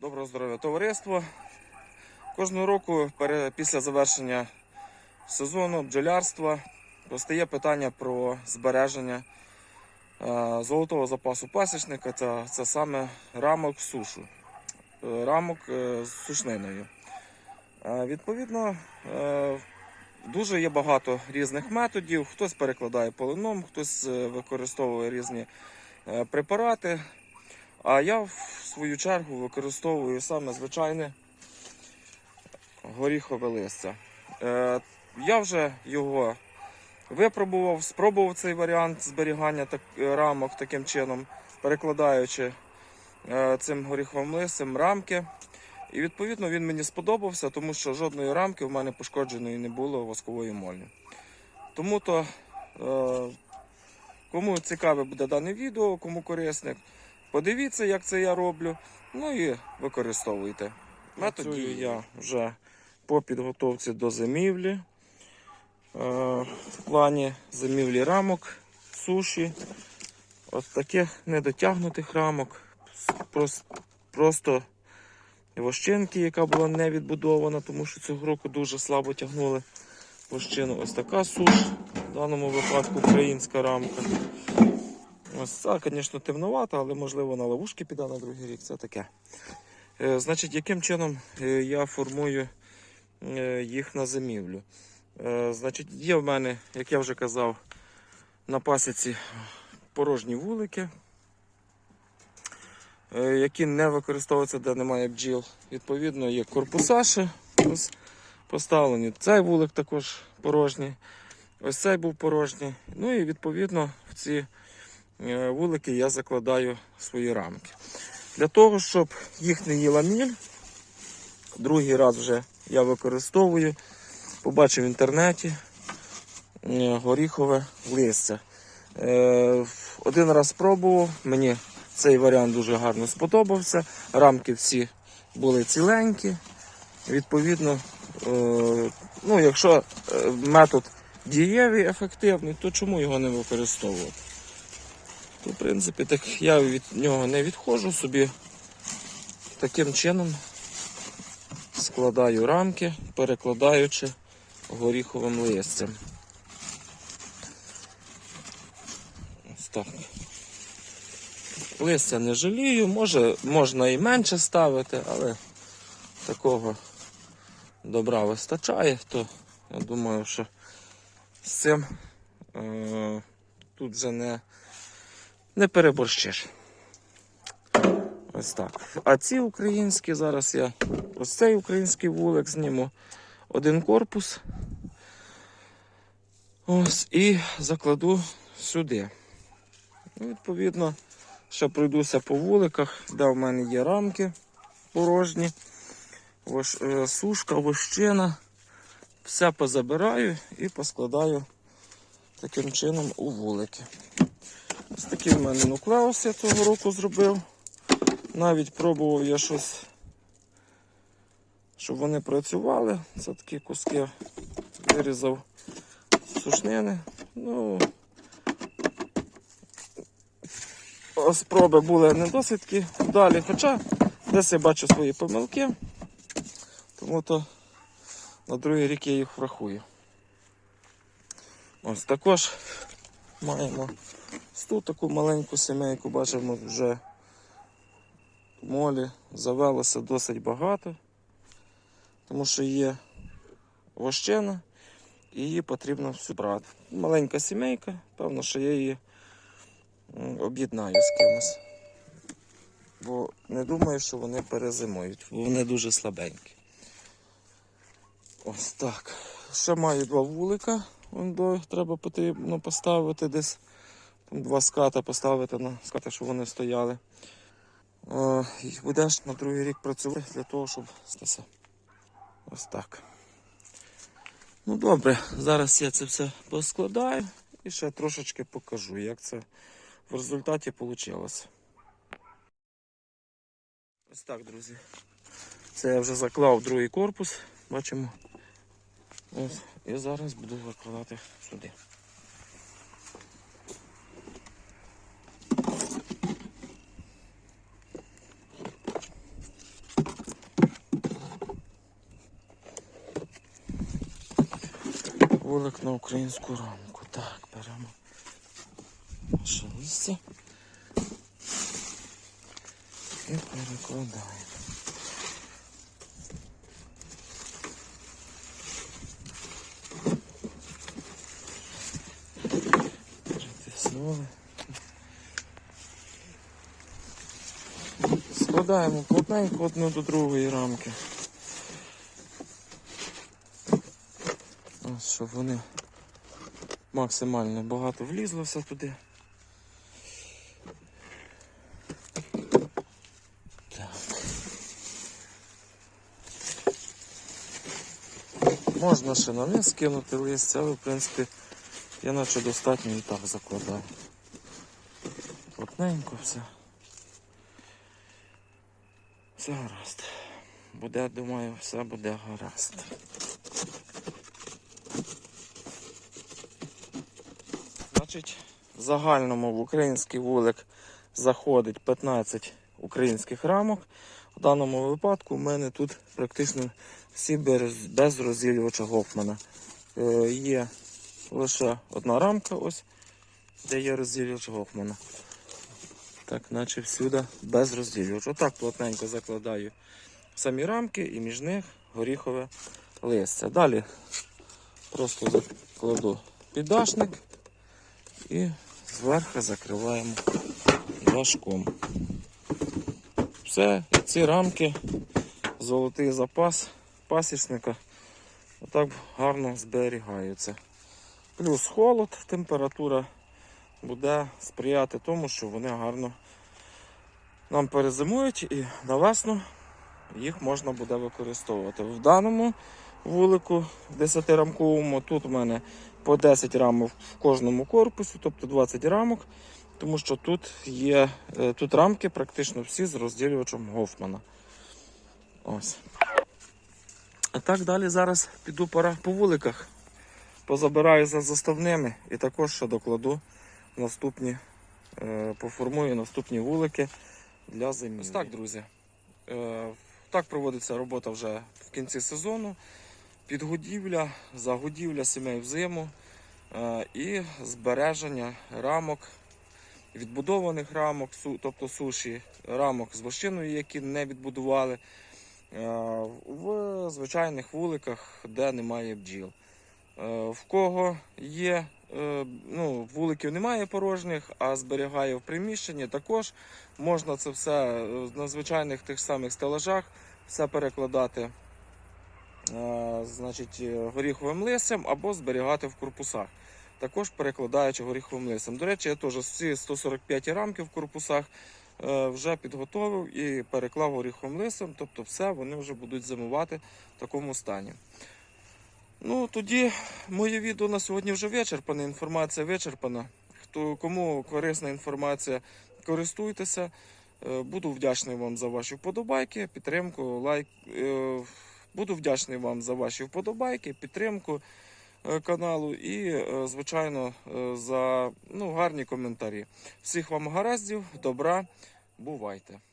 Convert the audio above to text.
Доброго здоров'я, товариство. Кожного року після завершення сезону бджолярства постає питання про збереження е, золотого запасу пасічника. Це, це саме рамок сушу, е, рамок е, з сушниною. Відповідно, дуже є багато різних методів. Хтось перекладає полином, хтось використовує різні препарати. А я в свою чергу використовую саме звичайне горіхове листя. Е, я вже його випробував, спробував цей варіант зберігання е, рамок таким чином, перекладаючи е, цим горіховим листям рамки. І відповідно він мені сподобався, тому що жодної рамки в мене пошкодженої не було восковою моллю. Тому то, кому цікаве буде дане відео, кому корисне, Подивіться, як це я роблю. Ну і використовуйте. Методію я вже по підготовці до зимівлі. Е, В плані зимівлі рамок, суші. От таких недотягнутих рамок. Прос- Просто вощинки, яка була не відбудована, тому що цього року дуже слабо тягнули вощину. Ось така суш, в даному випадку українська рамка. Ось це, звісно, темновато, але можливо на ловушки піде на другий рік. Це таке. Е, Значить, яким чином е, я формую е, їх на зимівлю? Значить, є в мене, як я вже казав, на пасіці порожні вулики, які не використовуються, де немає бджіл. Відповідно, є корпуса ще поставлені. Цей вулик також порожній. Ось цей був порожній. Ну і відповідно в ці вулики я закладаю свої рамки. Для того, щоб їх не їла міль, другий раз вже я використовую, побачив в інтернеті е, горіхове листя. Е, Один раз спробував, мені цей варіант дуже гарно сподобався. Рамки всі були ціленькі. Відповідно, е, ну, якщо е, метод дієвий, ефективний, то чому його не використовувати? То, в принципі, так я від нього не відходжу собі. Таким чином складаю рамки, перекладаючи горіховим листям. Ось так. Листя не жалію, може, можна і менше ставити, але такого добра вистачає, то я думаю, що з цим е, тут вже не не переборщиш. Ось так. А ці українські, зараз я ось цей український вулик зніму один корпус. Ось і закладу сюди. Ну, відповідно, ще пройдуся по вуликах, де в мене є рамки порожні, Вож, е, сушка, вощина. Все позабираю і поскладаю таким чином у вулики. Ось такий в мене нуклеус я того року зробив. Навіть пробував я щось, щоб вони працювали. Це такі куски вирізав сушнини. Ну, спроби були не досить вдалі, хоча десь я бачу свої помилки, тому то на другий рік я їх врахую. Ось також маємо тут таку маленьку сімейку, бачимо вже молі завелося досить багато, тому що є вощена і її потрібно всю брати. Маленька сімейка, певно, що я її об'єднаю з кимось. Бо не думаю, що вони перезимують, бо вони дуже слабенькі. Ось так. Ще маю два вулика. Вон Треба потрібно поставити десь. Там два ската поставити на скати, щоб вони стояли. Е, і будеш на другий рік працювати для того, щоб стати. Ось так. Ну добре, зараз я це все поскладаю і ще трошечки покажу, як це в результаті вийшло. Ось так, друзі. Це я вже заклав другий корпус, бачимо. Ось. Я зараз буду викладати сюди. Вулик на українську рамку. Так, беремо наше місце і перекладаємо. Складаємо плотненько одну до другої рамки. Ось, щоб вони максимально багато влізло все туди. Можна ще на низ кинути листя, але в принципі я наче достатньо і так закладаю. Плотненько все. Все гаразд. Буде, думаю, все буде гаразд. Значить, в загальному в український вулик заходить 15 українських рамок. В даному випадку в мене тут практично всі без, без Гофмана. Е, є лише одна рамка, ось, де є розділювач Гофмана. Так, наче всюди без розділювача. Отак плотненько закладаю самі рамки і між них горіхове листя. Далі просто закладу піддашник і зверху закриваємо важком. Все, і ці рамки, золотий запас пасічника, отак гарно зберігаються. Плюс холод, температура буде сприяти тому, що вони гарно нам перезимують і на їх можна буде використовувати. В даному вулику 10-рамковому тут у мене по 10 рамок в кожному корпусі, тобто 20 рамок, тому що тут є е, тут рамки практично всі з розділювачем Гофмана. Ось. А так далі зараз піду пора по вуликах. Позабираю за заставними і також ще докладу наступні, е, поформую наступні вулики для зимі. Ось так, друзі. Е, Так проводиться робота вже в кінці сезону. Підгодівля, загодівля сімей в зиму е, і збереження рамок, відбудованих рамок, тобто суші, рамок з вощиною, які не відбудували, в звичайних вуликах, де немає бджіл. В кого є, ну, вуликів немає порожніх, а зберігає в приміщенні, також можна це все е, на звичайних тих самих стелажах все перекладати е, значить, е, горіховим листям або зберігати в корпусах. Також перекладаючи горіховим листям. До речі, я теж всі 145 рамки в корпусах е, вже підготовив і переклав горіховим листям, тобто все вони вже будуть зимувати в такому стані. Ну, тоді моє відео на сьогодні вже вичерпане. Інформація вичерпана. Хто кому корисна інформація, користуйтеся. Е, Буду вдячний вам за ваші вподобайки, підтримку, лайк. Е, Буду вдячний вам за ваші вподобайки, підтримку е, каналу і, звичайно, за ну, гарні коментарі. Всіх вам гараздів, добра, бувайте!